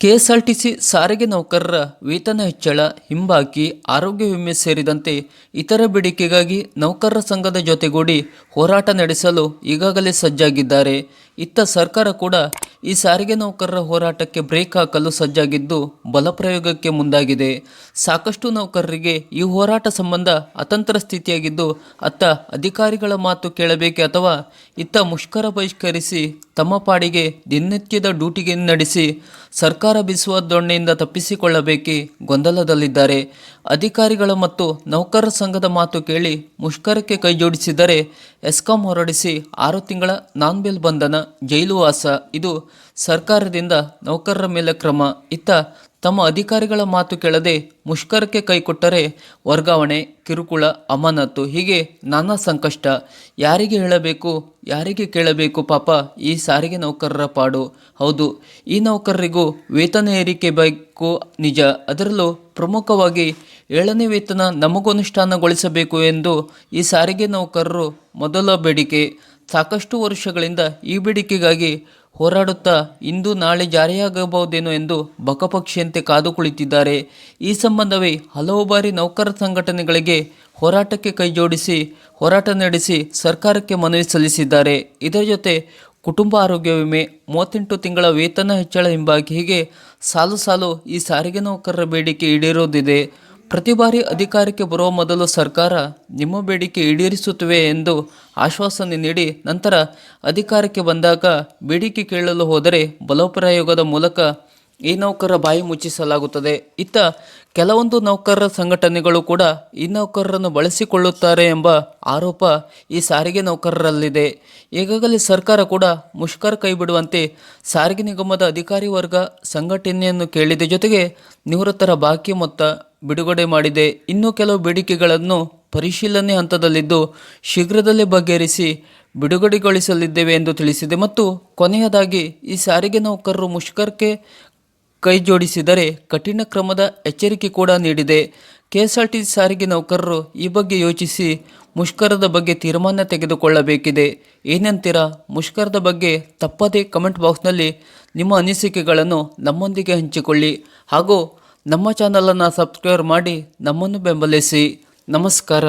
KSRTC ಸಾರಿಗೆ ನೌಕರರ ವೇತನ ಹೆಚ್ಚಳ, ಹಿಂಬಾಕಿ, ಆರೋಗ್ಯ ವಿಮೆ ಸೇರಿದಂತೆ ಇತರ ಬೇಡಿಕೆಗಾಗಿ ನೌಕರರ ಸಂಘದ ಜೊತೆಗೂಡಿ ಹೋರಾಟ ನಡೆಸಲು ಈಗಾಗಲೇ ಸಜ್ಜಾಗಿದ್ದಾರೆ. ಇತ್ತ ಸರ್ಕಾರ ಕೂಡ ಈ ಸಾರಿಗೆ ನೌಕರರ ಹೋರಾಟಕ್ಕೆ ಬ್ರೇಕ್ ಹಾಕಲು ಸಜ್ಜಾಗಿದ್ದು ಬಲಪ್ರಯೋಗಕ್ಕೆ ಮುಂದಾಗಿದೆ. ಸಾಕಷ್ಟು ನೌಕರರಿಗೆ ಈ ಹೋರಾಟ ಸಂಬಂಧ ಅತಂತ್ರ ಸ್ಥಿತಿಯಾಗಿದ್ದು, ಅತ್ತ ಅಧಿಕಾರಿಗಳ ಮಾತು ಕೇಳಬೇಕೆ ಅಥವಾ ಇತ್ತ ಮುಷ್ಕರ ಬಹಿಷ್ಕರಿಸಿ ತಮ್ಮ ಪಾಡಿಗೆ ದಿನನಿತ್ಯದ ಡ್ಯೂಟಿಗೆ ನಡೆಸಿ ಸರ್ಕಾರ ಬೀಸುವ ದೊಣ್ಣೆಯಿಂದ ತಪ್ಪಿಸಿಕೊಳ್ಳಬೇಕೆ ಗೊಂದಲದಲ್ಲಿದ್ದಾರೆ. ಅಧಿಕಾರಿಗಳ ಮತ್ತು ನೌಕರರ ಸಂಘದ ಮಾತು ಕೇಳಿ ಮುಷ್ಕರಕ್ಕೆ ಕೈಜೋಡಿಸಿದರೆ ಎಸ್ಕಾಂ ಹೊರಡಿಸಿ ಆರು ತಿಂಗಳ ನಾನ್ ಬಿಲ್ ಬಂಧನ ಜೈಲುವಾಸ ಇದು ಸರ್ಕಾರದಿಂದ ನೌಕರರ ಮೇಲೆ ಕ್ರಮ. ಇತ್ತ ತಮ್ಮ ಅಧಿಕಾರಿಗಳ ಮಾತು ಕೇಳದೆ ಮುಷ್ಕರಕ್ಕೆ ಕೈಕೊಟ್ಟರೆ ವರ್ಗಾವಣೆ, ಕಿರುಕುಳ ಅಮಾನತು ಹೀಗೆ ನಾನಾ ಸಂಕಷ್ಟ. ಯಾರಿಗೆ ಹೇಳಬೇಕು, ಯಾರಿಗೆ ಕೇಳಬೇಕು ಪಾಪ ಈ ಸಾರಿಗೆ ನೌಕರರ ಪಾಡು. ಹೌದು, ಈ ನೌಕರರಿಗೂ ವೇತನ ಏರಿಕೆ ಬೇಕು, ನಿಜ. ಅದರಲ್ಲೂ ಪ್ರಮುಖವಾಗಿ ಏಳನೇ ವೇತನ ನಮಗೂ ಅನುಷ್ಠಾನಗೊಳಿಸಬೇಕು ಎಂದು ಈ ಸಾರಿಗೆ ನೌಕರರು ಮೊದಲ ಬೇಡಿಕೆ. ಸಾಕಷ್ಟು ವರ್ಷಗಳಿಂದ ಈ ಬೇಡಿಕೆಗಾಗಿ ಹೋರಾಡುತ್ತಾ ಇಂದು ನಾಳೆ ಜಾರಿಯಾಗಬಹುದೇನೋ ಎಂದು ಬಕಪಕ್ಷಿಯಂತೆ ಕಾದು ಕುಳಿತಿದ್ದಾರೆ. ಈ ಸಂಬಂಧವೇ ಹಲವು ಬಾರಿ ನೌಕರ ಸಂಘಟನೆಗಳಿಗೆ ಹೋರಾಟಕ್ಕೆ ಕೈಜೋಡಿಸಿ, ಹೋರಾಟ ನಡೆಸಿ ಸರ್ಕಾರಕ್ಕೆ ಮನವಿ ಸಲ್ಲಿಸಿದ್ದಾರೆ. ಇದರ ಜೊತೆ ಕುಟುಂಬ ಆರೋಗ್ಯ ವಿಮೆ, ಮೂವತ್ತೆಂಟು ತಿಂಗಳ ವೇತನ ಹೆಚ್ಚಳ ಹಿಂಬಾಗಿ ಹೀಗೆ ಸಾಲು ಸಾಲು ಈ ಸಾರಿಗೆ ನೌಕರರ ಬೇಡಿಕೆ ಈಡೇರೋದಿದೆ ಪ್ರತಿ ಬಾರಿ ಅಧಿಕಾರಕ್ಕೆ ಬರುವ ಮೊದಲು ಸರ್ಕಾರ ನಿಮ್ಮ ಬೇಡಿಕೆ ಈಡೇರಿಸುತ್ತವೆ ಎಂದು ಆಶ್ವಾಸನೆ ನೀಡಿ ನಂತರ ಅಧಿಕಾರಕ್ಕೆ ಬಂದಾಗ ಬೇಡಿಕೆ ಕೇಳಲು ಹೋದರೆ ಬಲಪ್ರಯೋಗದ ಮೂಲಕ ಈ ನೌಕರರ ಬಾಯಿ ಮುಚ್ಚಿಸಲಾಗುತ್ತದೆ. ಇತ್ತ ಕೆಲವೊಂದು ನೌಕರರ ಸಂಘಟನೆಗಳು ಕೂಡ ಈ ನೌಕರರನ್ನು ಬಳಸಿಕೊಳ್ಳುತ್ತಾರೆ ಎಂಬ ಆರೋಪ ಈ ಸಾರಿಗೆ ನೌಕರರಲ್ಲಿದೆ. ಈಗಾಗಲೇ ಸರ್ಕಾರ ಕೂಡ ಮುಷ್ಕರ ಕೈಬಿಡುವಂತೆ ಸಾರಿಗೆ ನಿಗಮದ ಅಧಿಕಾರಿ ವರ್ಗ ಸಂಘಟನೆಯನ್ನು ಕೇಳಿದ. ಜೊತೆಗೆ ನಿವೃತ್ತರ ಬಾಕಿ ಮೊತ್ತ ಬಿಡುಗಡೆ ಮಾಡಿದೆ. ಇನ್ನು ಕೆಲವು ಬೇಡಿಕೆಗಳನ್ನು ಪರಿಶೀಲನೆ ಹಂತದಲ್ಲಿದ್ದು ಶೀಘ್ರದಲ್ಲೇ ಬಗೆಹರಿಸಿ ಬಿಡುಗಡೆಗೊಳಿಸಲಿದ್ದೇವೆ ಎಂದು ತಿಳಿಸಿದೆ. ಮತ್ತು ಕೊನೆಯದಾಗಿ, ಈ ಸಾರಿಗೆ ನೌಕರರು ಮುಷ್ಕರಕ್ಕೆ ಕೈ ಜೋಡಿಸಿದರೆ ಕಠಿಣ ಕ್ರಮದ ಎಚ್ಚರಿಕೆ ಕೂಡ ನೀಡಿದೆ. ಕೆಎಸ್ಆರ್ಟಿಸಿ ಸಾರಿಗೆ ನೌಕರರು ಈ ಬಗ್ಗೆ ಯೋಚಿಸಿ ಮುಷ್ಕರದ ಬಗ್ಗೆ ತೀರ್ಮಾನ ತೆಗೆದುಕೊಳ್ಳಬೇಕಿದೆ. ಏನಂತೀರಾ ಮುಷ್ಕರದ ಬಗ್ಗೆ ತಪ್ಪದೇ ಕಮೆಂಟ್ ಬಾಕ್ಸ್ನಲ್ಲಿ ನಿಮ್ಮ ಅನಿಸಿಕೆಗಳನ್ನು ನಮ್ಮೊಂದಿಗೆ ಹಂಚಿಕೊಳ್ಳಿ. ಹಾಗೂ ನಮ್ಮ ಚಾನಲನ್ನು ಸಬ್ಸ್ಕ್ರೈಬ್ ಮಾಡಿ ನಮ್ಮನ್ನು ಬೆಂಬಲಿಸಿ. ನಮಸ್ಕಾರ.